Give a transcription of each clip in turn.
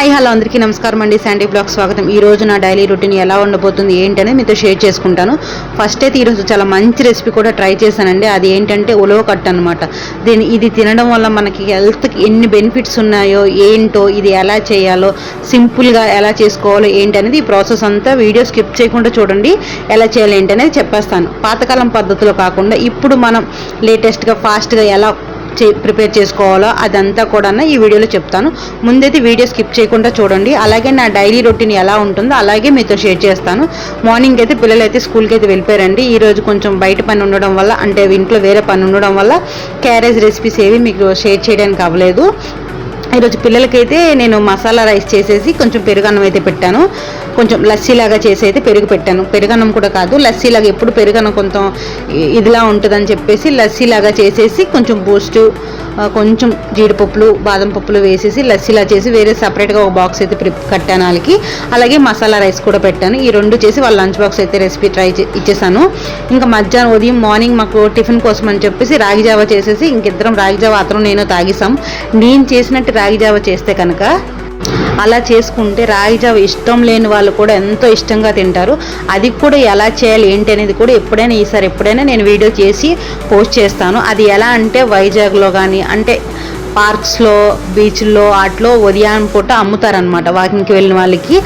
Hi hello అందరికీ నమస్కారం అండి. శాండీ బ్లాగ్ స్వాగతం. ఈ రోజు నా డైలీ రొటీన్ ఎలా ఉండబోతుంది ఏంటనే మీతో షేర్ చేసుకుంటాను. ఫస్ట్ అయితే ఈరోజు చాలా మంచి రెసిపీ కూడా ట్రై చేశానండి. అది ఏంటంటే ఉలవ కట్ అనమాట దీని ఇది తినడం వల్ల మనకి హెల్త్కి ఎన్ని బెనిఫిట్స్ ఉన్నాయో ఏంటో ఇది ఎలా చేయాలో సింపుల్గా ఎలా చేసుకోవాలో ఏంటనేది ఈ ప్రాసెస్ అంతా వీడియో స్కిప్ చేయకుండా చూడండి. ఎలా చేయాలి ఏంటనేది చెప్పేస్తాను. పాతకాలం పద్ధతిలో కాకుండా ఇప్పుడు మనం లేటెస్ట్గా ఫాస్ట్గా ఎలా ప్రిపేర్ చేసుకోవాలో అదంతా కూడా ఈ వీడియోలో చెప్తాను. ముందైతే వీడియో స్కిప్ చేయకుండా చూడండి. అలాగే నా డైలీ రొటీన్ ఎలా ఉంటుందో అలాగే మీతో షేర్ చేస్తాను. మార్నింగ్ అయితే పిల్లలు అయితే స్కూల్కి అయితే వెళ్ళిపోయారండి. ఈ రోజు కొంచెం బయట పని ఉండడం వల్ల అంటే ఇంట్లో వేరే పని ఉండడం వల్ల క్యారేజ్ రెసిపీస్ ఏవి మీకు షేర్ చేయడానికి అవ్వలేదు. ఈరోజు పిల్లలకైతే నేను మసాలా రైస్ చేసేసి కొంచెం పెరుగన్నం అయితే పెట్టాను. కొంచెం లస్సీలాగా చేసి అయితే పెరుగు పెట్టాను. పెరుగన్నం కూడా కాదు లస్సీలాగా ఎప్పుడు పెరుగన్నం కొంచెం ఇదిలా ఉంటుందని చెప్పేసి లస్సీలాగా చేసేసి కొంచెం బూస్ట్ కొంచెం జీడిపప్పులు బాదం పప్పులు వేసేసి లస్సీలా చేసి వేరే సపరేట్గా ఒక బాక్స్ అయితే ప్రిప్ కట్టాను వాళ్ళకి. అలాగే మసాలా రైస్ కూడా పెట్టాను. ఈ రెండు చేసి వాళ్ళ లంచ్ బాక్స్ అయితే రెసిపీ ట్రై ఇచ్చేసాను. ఇంకా మధ్యాహ్నం ఉదయం మార్నింగ్ మాకు టిఫిన్ కోసం అని చెప్పేసి రాగి జావా చేసేసి ఇంకిద్దరం రాగి జావా అతను నేను తాగేసాం. నేను చేసినట్టు రాగి జావ చేస్తే కనుక అలా చేసుకుంటే రాగి జావ ఇష్టం లేని వాళ్ళు కూడా ఎంతో ఇష్టంగా తింటారు. అది కూడా ఎలా చేయాలి ఏంటి అనేది కూడా ఎప్పుడైనా ఈసారి ఎప్పుడైనా నేను వీడియో చేసి పోస్ట్ చేస్తాను. అది ఎలా అంటే వైజాగ్లో కానీ అంటే పార్క్స్లో బీచ్లో వాటిలో ఉదయం పూట అమ్ముతారనమాట వాకింగ్కి వెళ్ళిన వాళ్ళకి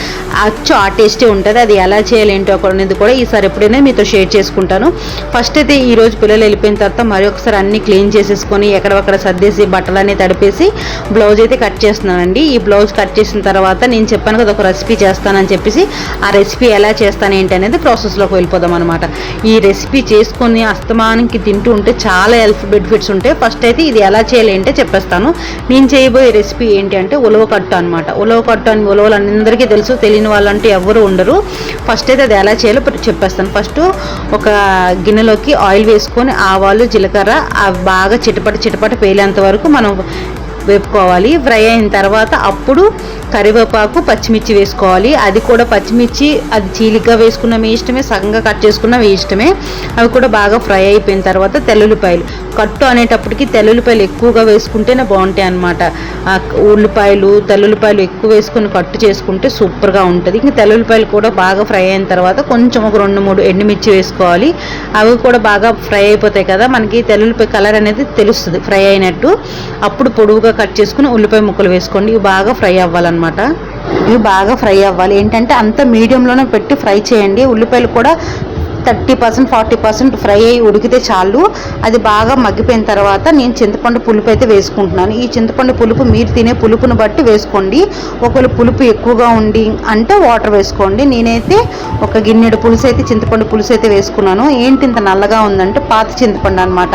అచ్చు ఆ టేస్టే ఉంటుంది. అది ఎలా చేయాలి ఏంటో అనేది కూడా ఈసారి ఎప్పుడైనా మీతో షేర్ చేసుకుంటాను. ఫస్ట్ అయితే ఈరోజు పిల్లలు వెళ్ళిపోయిన తర్వాత మరి ఒకసారి అన్ని క్లీన్ చేసేసుకొని ఎక్కడొక్కడ సర్దేసి బట్టలన్నీ తడిపేసి బ్లౌజ్ అయితే కట్ చేస్తున్నానండి. ఈ బ్లౌజ్ కట్ చేసిన తర్వాత నేను చెప్పాను కదా ఒక రెసిపీ చేస్తానని చెప్పేసి ఆ రెసిపీ ఎలా చేస్తాను ఏంటి అనేది ప్రాసెస్లోకి వెళ్ళిపోదాం అనమాట ఈ రెసిపీ చేసుకొని అస్తమానికి తింటూ ఉంటే చాలా హెల్త్ బెనిఫిట్స్ ఉంటాయి. ఫస్ట్ అయితే ఇది ఎలా చేయాలి అంటే చెప్పేస్తాను. నేను చేయబోయే రెసిపీ ఏంటి అంటే ఉలవ కట్టు అనమాట ఉలవ కట్టు అని ఉలవలు అందరికీ తెలుసు తెలియని వాళ్ళంటే ఎవరు ఉండరు. ఫస్ట్ అయితే అది ఎలా చేయాలో చెప్పేస్తాను. ఫస్ట్ ఒక గిన్నెలోకి ఆయిల్ వేసుకొని ఆవాలు జీలకర్ర బాగా చిటపట చిటపట పేలేంత వరకు మనం వేపుకోవాలి. ఫ్రై అయిన తర్వాత అప్పుడు కరివేపాకు పచ్చిమిర్చి వేసుకోవాలి. అది కూడా పచ్చిమిర్చి అది చీలిగ్గా వేసుకున్న మీ ఇష్టమే సగంగా కట్ చేసుకున్న మీ ఇష్టమే. అవి కూడా బాగా ఫ్రై అయిపోయిన తర్వాత తెల్లుల్లిపాయలు. కట్టు అనేటప్పటికి తెల్లుల్లిపాయలు ఎక్కువగా వేసుకుంటేనే బాగుంటాయి అనమాట ఉల్లిపాయలు తెల్లుల్లిపాయలు ఎక్కువ వేసుకుని కట్టు చేసుకుంటే సూపర్గా ఉంటుంది. ఇంకా తెల్లుల్లిపాయలు కూడా బాగా ఫ్రై అయిన తర్వాత కొంచెం ఒక రెండు మూడు ఎండుమిర్చి వేసుకోవాలి. అవి కూడా బాగా ఫ్రై అయిపోతాయి కదా. మనకి తెల్లుల్లిపాయ కలర్ అనేది తెలుస్తుంది ఫ్రై అయినట్టు. అప్పుడు పొడవుగా కట్ చేసుకుని ఉల్లిపాయ ముక్కలు వేసుకోండి. ఇవి బాగా ఫ్రై అవ్వాలన్నమాట. ఇవి బాగా ఫ్రై అవ్వాలి. ఏంటంటే అంత మీడియంలోనే పెట్టి ఫ్రై చేయండి. ఉల్లిపాయలు కూడా thirty percent forty percent fry అయ్యి ఉడికితే చాలు. అది బాగా మగ్గిపోయిన తర్వాత నేను చింతపండు పులుపు అయితే వేసుకుంటున్నాను. ఈ చింతపండు పులుపు మీరు తినే పులుపును బట్టి వేసుకోండి. ఒకవేళ పులుపు ఎక్కువగా ఉండి అంటే వాటర్ వేసుకోండి. నేనైతే ఒక గిన్నెడు పులుసు అయితే చింతపండు పులుసు అయితే వేసుకున్నాను. ఏంటి ఇంత నల్లగా ఉందంటే పాత చింతపండు అనమాట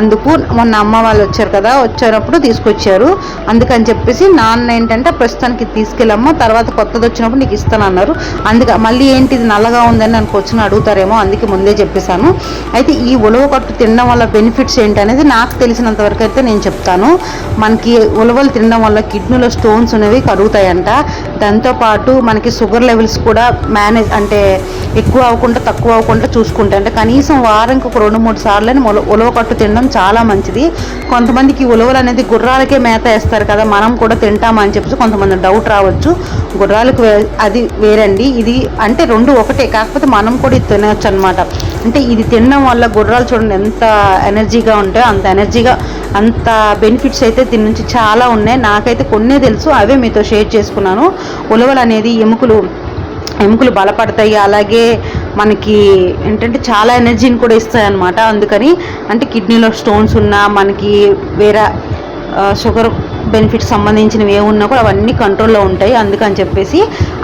అందుకు మొన్న అమ్మ వాళ్ళు వచ్చారు కదా వచ్చినప్పుడు తీసుకొచ్చారు. అందుకని చెప్పేసి నాన్న ఏంటంటే ప్రస్తుతానికి తీసుకెళ్ళమ్మ తర్వాత కొత్తది వచ్చినప్పుడు నీకు ఇస్తాను అన్నారు అందుకే మళ్ళీ ఏంటి ఇది నల్లగా ఉందని నన్ను వచ్చిన అడుగుతారేమో అందుకే ముందే చెప్పేశాను. అయితే ఈ ఉలవ కట్టు తినడం వల్ల బెనిఫిట్స్ ఏంటి అనేది నాకు తెలిసినంత వరకు అయితే నేను చెప్తాను. మనకి ఉలవలు తినడం వల్ల కిడ్నీలో స్టోన్స్ అనేవి కరుగుతాయంట. దాంతోపాటు మనకి షుగర్ లెవెల్స్ కూడా మేనేజ్ అంటే ఎక్కువ అవ్వకుండా తక్కువ అవ్వకుండా చూసుకుంటాయి అంటే కనీసం వారానికి ఒక రెండు మూడు సార్లు ఉలవ కట్టు తినడం చాలా మంచిది. కొంతమందికి ఉలవలు అనేది గుర్రాలకే మేత వేస్తారు కదా మనం కూడా తింటామని చెప్పేసి కొంతమంది డౌట్ రావచ్చు. గుర్రాలకు అది వేరండి. ఇది అంటే రెండు ఒకటే కాకపోతే మనం కూడా ఇది తినవచ్చు అనమాట అంటే ఇది తినడం వల్ల గుర్రాలు చూడండి ఎంత ఎనర్జీగా ఉంటాయో అంత ఎనర్జీగా అంత బెనిఫిట్స్ అయితే దీని నుంచి చాలా ఉన్నాయి. నాకైతే కొన్నే తెలుసు అవే మీతో షేర్ చేసుకున్నాను. ఉలవలు అనేది ఎముకలు ఎముకలు బలపడతాయి. అలాగే మనకి ఏంటంటే చాలా ఎనర్జీని కూడా ఇస్తాయి అన్నమాట. అందుకని అంటే కిడ్నీలో స్టోన్స్ ఉన్నా మనకి వేరే షుగర్ బెనిఫిట్స్ సంబంధించినవి ఏమున్నా కూడా అవన్నీ కంట్రోల్లో ఉంటాయి. అందుకని చెప్పేసి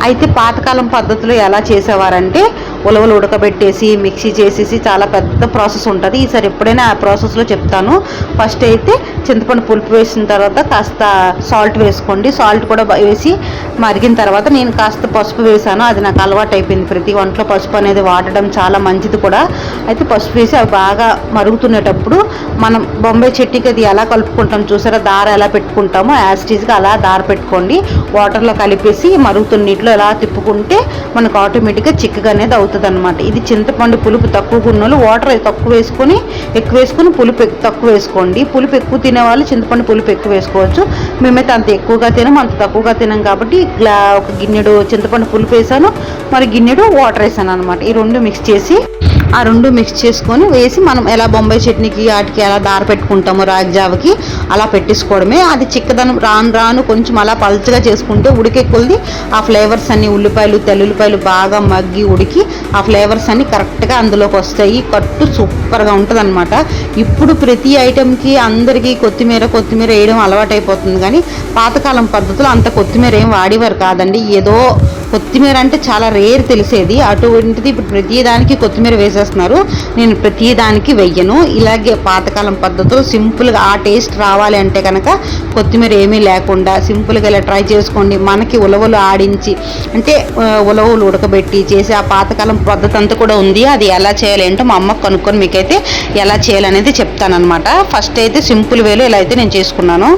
అయితే పాతకాలం పద్ధతిలో ఎలా చేసేవారంటే ఉలవలు ఉడకబెట్టేసి మిక్సీ చేసేసి చాలా పెద్ద ప్రాసెస్ ఉంటుంది. ఈసారి ఎప్పుడైనా ఆ ప్రాసెస్లో చెప్తాను. ఫస్ట్ అయితే చింతపండు పులుపు వేసిన తర్వాత కాస్త సాల్ట్ వేసుకోండి. సాల్ట్ కూడా వేసి మరిగిన తర్వాత నేను కాస్త పసుపు వేసాను. అది నాకు అలవాటు అయిపోయింది. ప్రతి వంటలో పసుపు అనేది వాడడం చాలా మంచిది కూడా. అయితే పసుపు వేసి అవి బాగా మరుగుతునేటప్పుడు మనం బొంబాయి చెట్టుకి అది ఎలా కలుపుకుంటాం చూసారా? దార ఎలా పెట్టుకుంటామో యాస్టీజ్గా అలా దార పెట్టుకోండి. వాటర్లో కలిపేసి మరుగుతున్న నీటిలో ఎలా తిప్పుకుంటే మనకు ఆటోమేటిక్గా చిక్కగా అనేది అవుతుంది అనమాట ఇది చింతపండు పులుపు తక్కువ ఉన్నోళ్ళు వాటర్ తక్కువ వేసుకొని ఎక్కువ వేసుకొని పులుపు తక్కువ వేసుకోండి. పులుపు ఎక్కువ తినే తినేవాళ్ళు చింతపండు పులుపు ఎక్కువ వేసుకోవచ్చు. మేమైతే అంత ఎక్కువగా తినం అంత తక్కువగా తినాం కాబట్టి గ్లా ఒక గిన్నెడు చింతపండు పులుపు వేసాను. మరి గిన్నెడు వాటర్ వేసాను అనమాట ఈ రెండు మిక్స్ చేసి ఆ రెండు మిక్స్ చేసుకొని వేసి మనం ఎలా బొంబాయి చట్నీకి వాటికి ఎలా దార పెట్టుకుంటామో రాగి జావకి అలా పెట్టేసుకోవడమే. అది చిక్కదనం రాను రాను కొంచెం అలా పల్చగా చేసుకుంటే ఉడికే కొలిది ఆ ఫ్లేవర్స్ అన్ని ఉల్లిపాయలు తెల్లుల్లిపాయలు బాగా మగ్గి ఉడికి ఆ ఫ్లేవర్స్ అన్ని కరెక్ట్గా అందులోకి వస్తాయి. కట్టు సూపర్గా ఉంటుంది అనమాట ఇప్పుడు ప్రతి ఐటెంకి అందరికీ కొత్తిమీర కొత్తిమీర వేయడం అలవాటైపోతుంది కానీ పాతకాలం పద్ధతిలో అంత కొత్తిమీర ఏం వాడేవారు కాదండి. ఏదో కొత్తిమీర అంటే చాలా రేర్ తెలిసేది. అటువంటిది ఇప్పుడు ప్రతి దానికి కొత్తిమీర వేసేస్తున్నారు నేను ప్రతి దానికి వెయ్యను. ఇలాగే పాతకాలం పద్ధతిలో సింపుల్గా ఆ టేస్ట్ రావాలి అంటే కనుక కొత్తిమీర ఏమీ లేకుండా సింపుల్గా ఇలా ట్రై చేసుకోండి. మనకి ఉలవలు ఆడించి అంటే ఉలవలు ఉడకబెట్టి చేసి ఆ పాతకాలం పద్ధతి అంతా కూడా ఉంది. అది ఎలా చేయాలి ఏంటో మా అమ్మకు కనుక్కొని మీకైతే ఎలా చేయాలనేది చెప్తానమాట ఫస్ట్ అయితే సింపుల్ వేలో ఇలా అయితే నేను చేసుకున్నాను.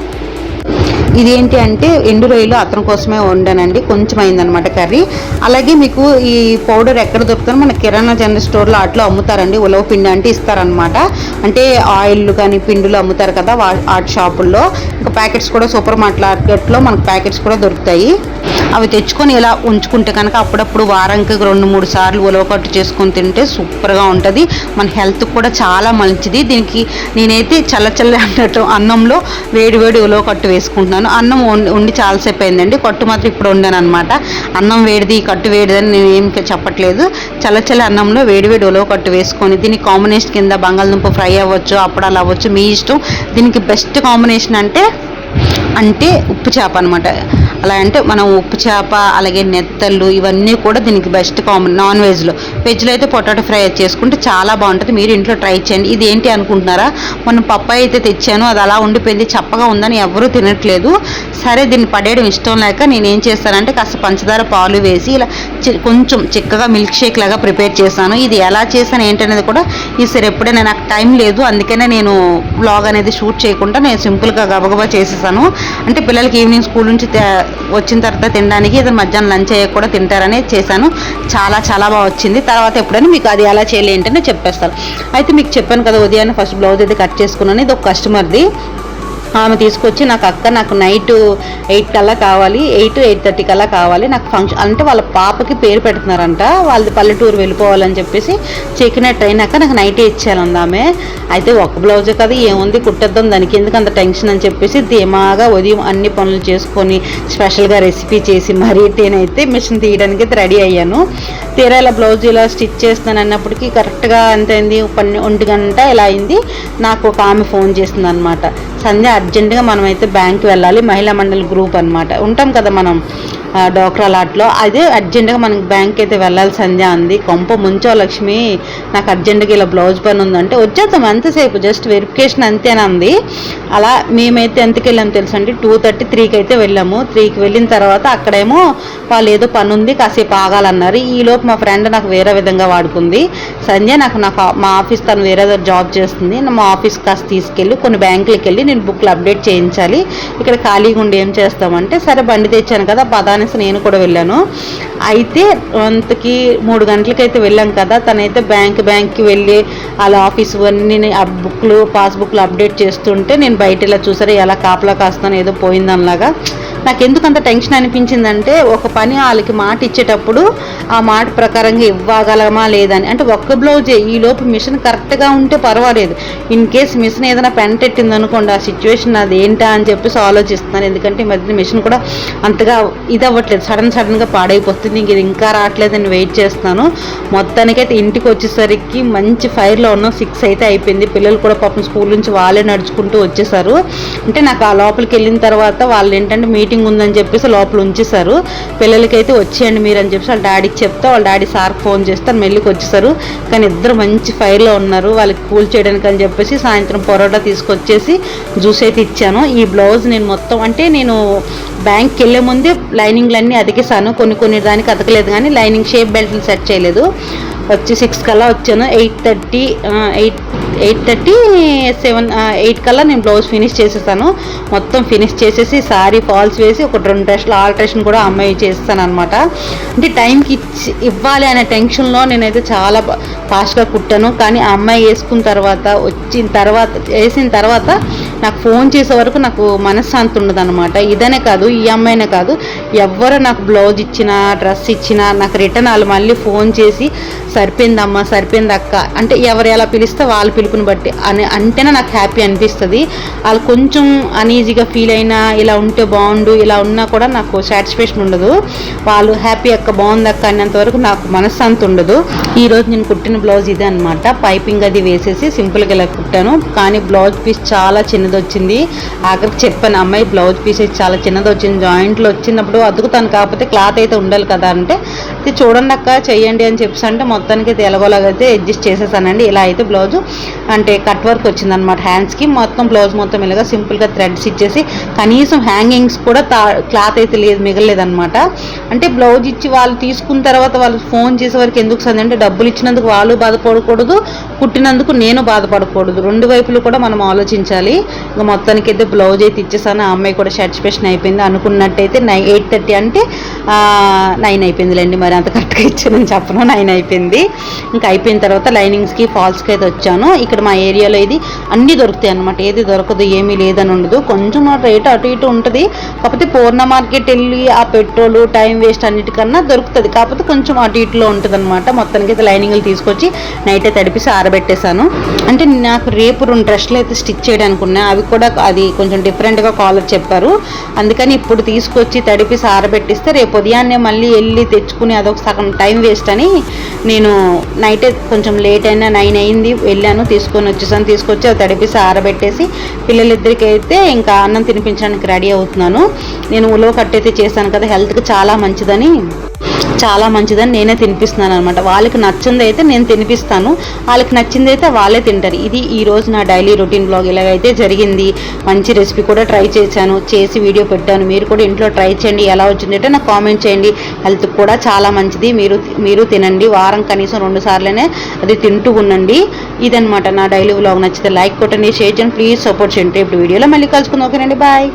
ఇదేంటి అంటే ఎండు రొయ్యలు అతని కోసమే వండానండి. కొంచెం అయిందనమాట కర్రీ. అలాగే మీకు ఈ పౌడర్ ఎక్కడ దొరుకుతుందో మన కిరాణా జనరల్ స్టోర్లో అట్లా అమ్ముతారండి. ఉలవ పిండి అంటే ఇస్తారనమాట. అంటే ఆయిల్ కానీ పిండులు అమ్ముతారు కదా ఆ వాటి షాపుల్లో. ఇంకా ప్యాకెట్స్ కూడా సూపర్ మార్కెట్లో మనకు ప్యాకెట్స్ కూడా దొరుకుతాయి. అవి తెచ్చుకొని ఇలా ఉంచుకుంటే కనుక అప్పుడప్పుడు వారానికి రెండు మూడు సార్లు ఉలవకట్టు చేసుకొని తింటే సూపర్గా ఉంటుంది. మన హెల్త్ కూడా చాలా మంచిది. దీనికి నేనైతే చల్ల చల్ల అన్నట్టు అన్నంలో వేడి వేడి ఉలవకట్టు వేసుకుంటున్నాను. అన్నం వండి వండి చాలాసేపు అయిందండి. కట్టు మాత్రం ఇప్పుడు వండాను అనమాట అన్నం వేడిది కట్టు వేడిదని నేను ఏం చెప్పట్లేదు. చల్ల అన్నంలో వేడి వేడి ఉలవకట్టు వేసుకొని దీనికి కాంబినేషన్ కింద బంగాళదుంప ఫ్రై అవ్వచ్చు అప్పడాలు అవ్వచ్చు మీ ఇష్టం. దీనికి బెస్ట్ కాంబినేషన్ అంటే అంటే ఉప్పు చేప అనమాట అలా అంటే మనం ఉప్పు చేప అలాగే నెత్తళ్ళు ఇవన్నీ కూడా దీనికి బెస్ట్ కామన్ నాన్ వెజ్లో వెజ్లో అయితే పొటాటో ఫ్రై చేసుకుంటే చాలా బాగుంటుంది. మీరు ఇంట్లో ట్రై చేయండి. ఇది ఏంటి అనుకుంటున్నారా? మనం పప్పాయి అయితే తెచ్చాను. అది అలా ఉండిపోయింది. చప్పగా ఉందని ఎవరూ తినట్లేదు. సరే దీన్ని పడేయడం ఇష్టం లేక నేను ఏం చేస్తానంటే కాస్త పంచదార పాలు వేసి ఇలా చి- కొంచెం చిక్కగా మిల్క్ షేక్ లాగా ప్రిపేర్ చేశాను. ఇది ఎలా చేశాను ఏంటనేది కూడా ఈసారి ఎప్పుడైనా నాకు టైం లేదు. అందుకనే నేను బ్లాగ్ అనేది షూట్ చేయకుండా నేను సింపుల్గా గబగబా చేసేసాను. అంటే పిల్లలకి ఈవినింగ్ స్కూల్ నుంచి తే- వచ్చిన తర్వాత తినడానికి ఇది మధ్యాహ్నం లంచ్ అయ్యాక కూడా తింటారని చేశాను. చాలా చాలా బాగా వచ్చింది. తర్వాత ఎప్పుడైనా మీకు అది ఎలా చేయాలి ఏంటనే చెప్పేస్తాను అయితే మీకు చెప్పాను కదా ఉదయాన్నే ఫస్ట్ బ్లౌజ్ అయితే కట్ చేసుకున్నాను. ఇది ఒక కస్టమర్ది. ఆమె తీసుకొచ్చి నాకు అక్క నాకు నైట్ ఎయిట్ కల్లా కావాలి ఎయిట్ ఎయిట్ థర్టీ కల్లా కావాలి నాకు ఫంక్షన్ అంటే వాళ్ళ పాపకి పేరు పెడుతున్నారంట వాళ్ళది పల్లెటూరు వెళ్ళిపోవాలని చెప్పేసి చెక్కినట్టు అయినాక నాకు నైటే ఇచ్చేయాలంది ఆమె. అయితే ఒక బ్లౌజే కదా ఏముంది కుట్టద్దాం దానికి ఎందుకు అంత టెన్షన్ అని చెప్పేసి ధీమాగా ఉదయం అన్ని పనులు చేసుకొని స్పెషల్గా రెసిపీ చేసి మరీ నేనైతే మిషన్ తీయడానికి అయితే రెడీ అయ్యాను. తీరా ఇలా బ్లౌజ్ ఇలా స్టిచ్ చేస్తాను అన్నప్పటికీ కరెక్ట్గా అంత అయింది? పన్నె ఒంటి గంట ఇలా అయింది? నాకు ఒక ఆమె ఫోన్ చేసింది అనమాట సంధ్య అర్జెంటుగా మనమైతే బ్యాంక్ వెళ్ళాలి. మహిళా మండలి గ్రూప్ అన్నమాట. ఉంటాం కదా మనం ఆ, డోక్రా లాట్లో. అదే అర్జెంటుగా మనకి బ్యాంక్ అయితే వెళ్ళాలి సంధ్య అంది. కొంప ముంచో లక్ష్మి నాకు అర్జెంటుగా ఇలా బ్లౌజ్ పని ఉందంటే వచ్చేద్దాం ఎంతసేపు జస్ట్ వెరిఫికేషన్ అంతేనంది అలా మేమైతే ఎంతకు వెళ్ళాం తెలుసు అండి? టూ థర్టీ త్రీకి అయితే వెళ్ళాము. త్రీకి వెళ్ళిన తర్వాత అక్కడేమో వాళ్ళు ఏదో పని ఉంది కాసేపు ఆగాలన్నారు. ఈలోపు మా ఫ్రెండ్ నాకు వేరే విధంగా వాడుకుంది. సంధ్య నాకు నాకు మా ఆఫీస్ తను వేరే జాబ్ చేస్తుంది. మా ఆఫీస్ కాస్త తీసుకెళ్ళి కొన్ని బ్యాంకులకి వెళ్ళి నేను బుక్లు అప్డేట్ చేయించాలి. ఇక్కడ ఖాళీగా ఉండి ఏం చేస్తామంటే సరే బండి తెచ్చాను కదా పదానేసి నేను కూడా వెళ్ళాను. అయితే అంతకి మూడు గంటలకైతే వెళ్ళాం కదా తనైతే బ్యాంక్ బ్యాంక్కి వెళ్ళి వాళ్ళ ఆఫీస్ అన్ని ఆ బుక్లు పాస్బుక్లు అప్డేట్ చేస్తుంటే నేను బయట ఇలా చూసారా ఎలా కాపలా కాస్తాను ఏదో పోయిందనలాగా నాకు ఎందుకు అంత టెన్షన్ అనిపించిందంటే ఒక పని వాళ్ళకి మాట ఇచ్చేటప్పుడు ఆ మాట ప్రకారంగా ఇవ్వగలమా లేదని అంటే ఒక్క బ్లౌజే ఈ లోపు మిషన్ కరెక్ట్గా ఉంటే పర్వాలేదు. ఇన్ కేస్ మిషన్ ఏదైనా పెంటెట్టింది అనుకోండి ఆ సిచ్యువేషన్ అది ఏంటా అని చెప్పేసి ఆలోచిస్తున్నాను. ఎందుకంటే ఈ మధ్య మిషన్ కూడా అంతగా ఇది అవ్వట్లేదు. సడన్ సడన్గా పాడైపోతుంది. ఇంక ఇది ఇంకా రావట్లేదని వెయిట్ చేస్తున్నాను. మొత్తానికైతే ఇంటికి వచ్చేసరికి మంచి ఫైర్లో ఉన్నాం. సిక్స్ అయితే అయిపోయింది. పిల్లలు కూడా పాపం స్కూల్ నుంచి వాళ్ళే నడుచుకుంటూ వచ్చేసారు. అంటే నాకు ఆ లోపలికి వెళ్ళిన తర్వాత వాళ్ళు ఏంటంటే మీటింగ్ ఉందని చెప్పేసి లోపల ఉంచేశారు. పిల్లలకైతే వచ్చేయండి మీరు అని చెప్పేసి వాళ్ళ డాడీకి చెప్తే వాళ్ళ డాడీ సార్ ఫోన్ చేస్తారు మెల్లికి వచ్చేసారు కానీ ఇద్దరు మంచి ఫైర్లో ఉన్నారు. వాళ్ళకి కూల్ చేయడానికి అని చెప్పేసి సాయంత్రం పొరోటా తీసుకొచ్చేసి జ్యూస్ అయితే ఇచ్చాను. ఈ బ్లౌజ్ నేను మొత్తం అంటే నేను బ్యాంక్కి వెళ్ళే ముందే లైనింగ్లన్నీ అతికేసాను కొన్ని కొన్ని దానికి అతకలేదు కానీ లైనింగ్ షేప్ బెల్ట్ని సెట్ చేయలేదు. వచ్చి సిక్స్ కల్లా వచ్చాను. Eight thirty eight eight thirty seven eight కల్లా నేను బ్లౌజ్ ఫినిష్ చేసేసాను. మొత్తం ఫినిష్ చేసేసి సారీ ఫాల్స్ వేసి ఒక రెండు డ్రెస్లు ఆల్ట్రేషన్ కూడా అమ్మాయి చేస్తాను అనమాట అంటే టైంకి ఇచ్చి ఇవ్వాలి అనే టెన్షన్లో నేనైతే చాలా ఫాస్ట్గా కుట్టాను. కానీ ఆ అమ్మాయి వేసుకున్న తర్వాత వచ్చిన తర్వాత వేసిన తర్వాత నాకు ఫోన్ చేసే వరకు నాకు మనశ్శాంతి ఉండదు అనమాట ఇదనే కాదు ఈ అమ్మాయినే కాదు. ఎవరు నాకు బ్లౌజ్ ఇచ్చినా డ్రెస్ ఇచ్చినా నాకు రిటర్న్ వాళ్ళు మళ్ళీ ఫోన్ చేసి సరిపోయిందమ్మా సరిపోయింది అక్క. అంటే ఎవరు ఎలా పిలిస్తే వాళ్ళ పిలుపుని బట్టి అని అంటేనే నాకు హ్యాపీ అనిపిస్తుంది. వాళ్ళు కొంచెం అనీజీగా ఫీల్ అయినా ఇలా ఉంటే బాగుండు ఇలా ఉన్నా కూడా నాకు సాటిస్ఫాక్షన్ ఉండదు. వాళ్ళు హ్యాపీ అక్క బాగుంది అక్క అనేంత వరకు నాకు మనశ్శాంతి ఉండదు. ఈరోజు నేను కుట్టిన బ్లౌజ్ ఇదే అనమాట పైపింగ్ అది వేసేసి సింపుల్గా ఇలా కుట్టాను. కానీ బ్లౌజ్ పీస్ చాలా చిన్నది వచ్చింది ఆఖరికి చెప్పాను అమ్మాయి బ్లౌజ్ పీస్ అయితే చాలా చిన్నది వచ్చింది జాయింట్లో వచ్చినప్పుడు అతుకుతాను కాకపోతే క్లాత్ అయితే ఉండాలి కదా అంటే ఇది చూడండి అక్క చెయ్యండి అని చెప్పేసి అంటే మొత్తానికి అయితే ఎలాగోలాగైతే అడ్జస్ట్ చేసేసానండి. ఇలా అయితే బ్లౌజ్ అంటే కట్ వర్క్ వచ్చింది అనమాట హ్యాండ్స్కి మొత్తం బ్లౌజ్ మొత్తం ఇలాగా సింపుల్గా థ్రెడ్స్ ఇచ్చేసి కనీసం హ్యాంగింగ్స్ కూడా తా క్లాత్ అయితే లేదు మిగలలేదన్నమాట అంటే బ్లౌజ్ ఇచ్చి వాళ్ళు తీసుకున్న తర్వాత వాళ్ళు ఫోన్ చేసే వరకు ఎందుకు సంది అంటే డబ్బులు ఇచ్చినందుకు వాళ్ళు బాధపడకూడదు కుట్టినందుకు నేను బాధపడకూడదు. రెండు వైపులు కూడా మనం ఆలోచించాలి. ఇంకా మొత్తానికి అయితే బ్లౌజ్ అయితే ఇచ్చేసాను. ఆ అమ్మాయి కూడా సాటిస్ఫాక్షన్ అయిపోయింది. అనుకున్నట్టయితే నై ఎయిట్ థర్టీ అంటే నైన్ అయిపోయిందిలేండి. మరి అంత కరెక్ట్గా ఇచ్చానని చెప్పను. నైన్ అయిపోయింది. ఇంకా అయిపోయిన తర్వాత లైనింగ్స్కి ఫాల్స్కి అయితే వచ్చాను. ఇక్కడ మా ఏరియాలో ఇది అన్నీ దొరుకుతాయి అనమాట ఏది దొరకదు ఏమీ లేదని ఉండదు. కొంచెం రేట్ అటు ఇటు ఉంటుంది. కాకపోతే పూర్ణ మార్కెట్ వెళ్ళి ఆ పెట్రోల్ టైం వేస్ట్ అన్నిటికన్నా దొరుకుతుంది. కాకపోతే కొంచెం అటు ఇటులో ఉంటుంది అనమాట మొత్తానికి అయితే లైనింగ్లు తీసుకొచ్చి నైట్ అయితే తడిపిసి ఆరబెట్టేశాను. అంటే నాకు రేపు రెండు డ్రెస్లు అయితే స్టిచ్ చేయడానికి ఉన్నాయి అవి కూడా అది కొంచెం డిఫరెంట్గా కాలర్ చెప్పారు. అందుకని ఇప్పుడు తీసుకొచ్చి తడిపి ఆరబెట్టిస్తే రేపు ఉదయాన్నే మళ్ళీ వెళ్ళి తెచ్చుకుని అదొక సగం టైం వేస్ట్ అని నేను నైటే కొంచెం లేట్ అయినా నైన్ అయింది వెళ్ళాను తీసుకొని వచ్చేసాను తీసుకొచ్చి అది తడిపేసి ఆరబెట్టేసి పిల్లలిద్దరికి అయితే ఇంకా అన్నం తినిపించడానికి రెడీ అవుతున్నాను. నేను ఉలవ కట్టయితే చేశాను కదా హెల్త్కి చాలా మంచిదని. చాలా మంచిదని నేనే తినిపిస్తున్నాను అనమాట వాళ్ళకి నచ్చింది అయితే నేను తినిపిస్తాను. వాళ్ళకి నచ్చింది అయితే వాళ్ళే తింటారు. ఇది ఈరోజు నా డైలీ రొటీన్ బ్లాగ్ ఇలాగైతే జరిగింది మంచి రెసిపీ కూడా ట్రై చేశాను చేసి వీడియో పెట్టాను. మీరు కూడా ఇంట్లో ట్రై చేయండి ఎలా వచ్చింది అంటే నాకు కామెంట్ చేయండి. హెల్త్ కూడా చాలా మంచిది. మీరు మీరు తినండి. వారం కనీసం రెండు సార్లనే అది తింటూ ఉండండి. ఇదనమాట నా డైలీ వ్లాగ్ నచ్చితే లైక్ కొట్టండి షేర్ చేయండి. ప్లీజ్ సపోర్ట్ చేయండి. ఇప్పుడు వీడియోలో మళ్ళీ కలుసుకుందాం. ఓకేనండి. బాయ్.